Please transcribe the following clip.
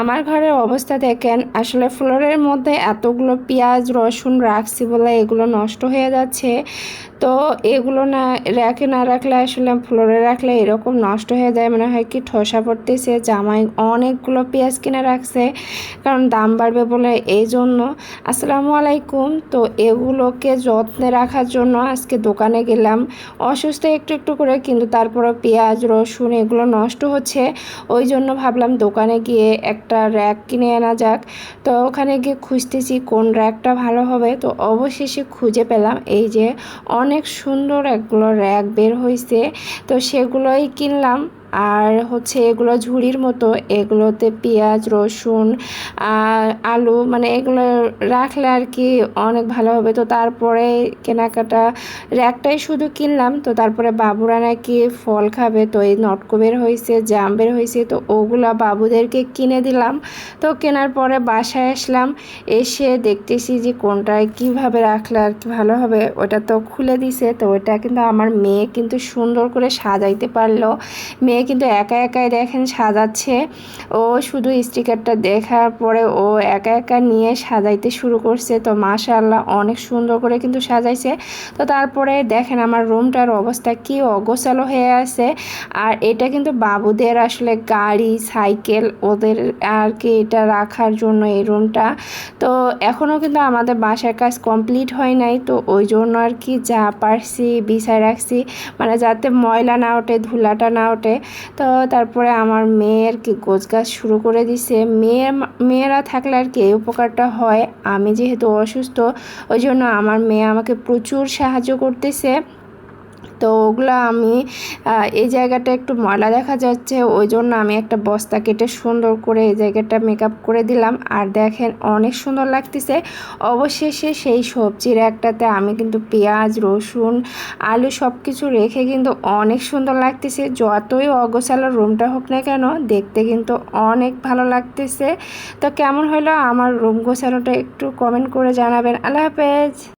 আমার ঘরের অবস্থা দেখেন, আসলে ফ্লোরের মধ্যে এতগুলো পেঁয়াজ, রসুন রাখছি বলে এগুলো নষ্ট হয়ে যাচ্ছে। তো এগুলো না রেখে না রাখলে আসলে ফ্লোরে রাখলে এরকম নষ্ট হয়ে যায়। মনে হয় কি ঠোসা পড়তেছে, জামাই অনেকগুলো পেঁয়াজ কিনে রাখছে, কারণ দাম বাড়বে বলে এই জন্য আসসালামু আলাইকুম। তো এগুলোকে যত্নে রাখার জন্য আজকে দোকানে গেলাম। অসুস্থ একটু একটু করে, কিন্তু তারপরে পেঁয়াজ, রসুন এগুলো নষ্ট হচ্ছে। ওই জন্য ভাবলাম দোকানে গিয়ে একটা র্যাক কিনে আনা যাক। তো ওখানে গিয়ে খুঁজতেছি কোন র্যাকটা ভালো হবে। তো অবশেষে খুঁজে পেলাম, এই যে অনেক সুন্দর একগুলো র্যাক বের হয়েছে তো সেগুলোই কিনলাম। আর হচ্ছে এগুলো ঝুড়ির মতো, এগুলোতে পেঁয়াজ, রসুন আর আলু মানে এগুলো রাখলে আর কি অনেক ভালো হবে। তো তারপরে কেনাকাটা, র্যাকটাই শুধু কিনলাম, তো তারপরে বাবুরা নাকি ফল খাবে, তো এই নটকো বের হয়েছে, জাম বের হয়েছে, তো ওগুলা বাবুদেরকে কিনে দিলাম। তো কেনার পরে বাসায় আসলাম, এসে দেখতেছি যে কোনটায় কীভাবে রাখলে আর কি ভালো হবে, ওটা তো খুলে দিছে, তো ওটা কিন্তু আমার মেয়ে কিন্তু সুন্দর করে সাজাইতে পারল। মেয়ে কিন্তু একা একাই দেখেন সাজাচ্ছে। ও শুধু স্টিকারটা দেখার পরে ও একা একা নিয়ে সাজাইতে শুরু করছে। তো মাশাআল্লাহ, অনেক সুন্দর করে কিন্তু সাজাইছে। তো তারপরে দেখেন আমার রুমটার অবস্থা কি অগোছালো হয়ে আছে। আর এটা কিন্তু বাবুদের আসলে গাড়ি, সাইকেল, ওদের আর কি এটা রাখার জন্য এই রুমটা। তো এখনও কিন্তু আমাদের বাসার কাজ কমপ্লিট হয় নাই। তো ওই জন্য আর কি যা পারছি, বিছায় রাখছি। মানে যাতে ময়লা না ওঠে, ধুলাটা না ওঠে। তো তারপরে আমার মেয়ের কি গোছ গাছ শুরু করে দিছে। মেয়ের মেয়েরা থাকলে আর কি এই উপকারটা হয়। আমি যেহেতু অসুস্থ, ওই জন্য আমার মেয়ে আমাকে প্রচুর সাহায্য করতেছে। তো ওগুলো আমি এই জায়গাটা একটু ময়লা দেখা যাচ্ছে, ওই জন্য আমি একটা বস্তা কেটে সুন্দর করে এই জায়গাটা মেকআপ করে দিলাম। আর দেখেন অনেক সুন্দর লাগতেছে। অবশেষে সেই সবজির একটাতে আমি কিন্তু পেঁয়াজ, রসুন, আলু সব কিছু রেখে কিন্তু অনেক সুন্দর লাগতেছে। যতই অগোছালো রুমটা হোক না কেন, দেখতে কিন্তু অনেক ভালো লাগতেছে। তো কেমন হলো আমার রুম গোছানোটা একটু কমেন্ট করে জানাবেন। আল্লাহ হাফেজ!